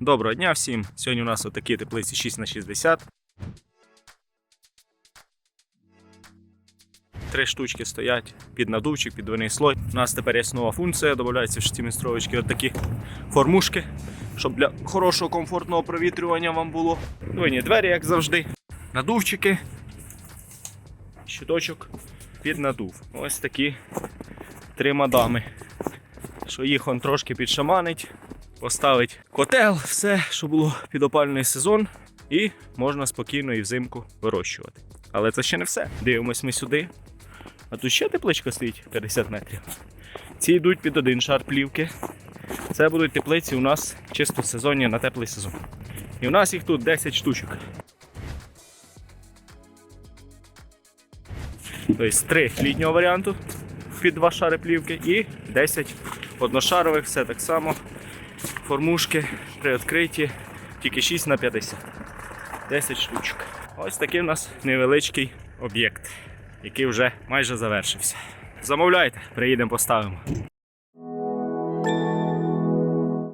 Доброго дня всім! Сьогодні у нас отакі теплиці 6 на 60 Три штучки стоять під надувчик, під двойний слой. У нас тепер є нова функція, додається в ці мінстровочки отакі формушки, щоб для хорошого комфортного провітрювання вам було. Двойні двері, як завжди. Надувчики. Щиточок під надув. Ось такі три мадами. Що їх он трошки підшаманить, поставить котел, все, що було під опальний сезон, і можна спокійно і взимку вирощувати. Але це ще не все. Дивимось ми сюди. А тут ще тепличка стоїть 50 метрів. Ці йдуть під один шар плівки. Це будуть теплиці у нас чисто сезонні на теплий сезон. І у нас їх тут 10 штучок. Тобто 3 літнього варіанту під два шари плівки і 10 одношарових, все так само. Формушки приоткриті, тільки 6 на 50. 10 штучок. Ось такий у нас невеличкий об'єкт, який вже майже завершився. Замовляйте, приїдемо, поставимо.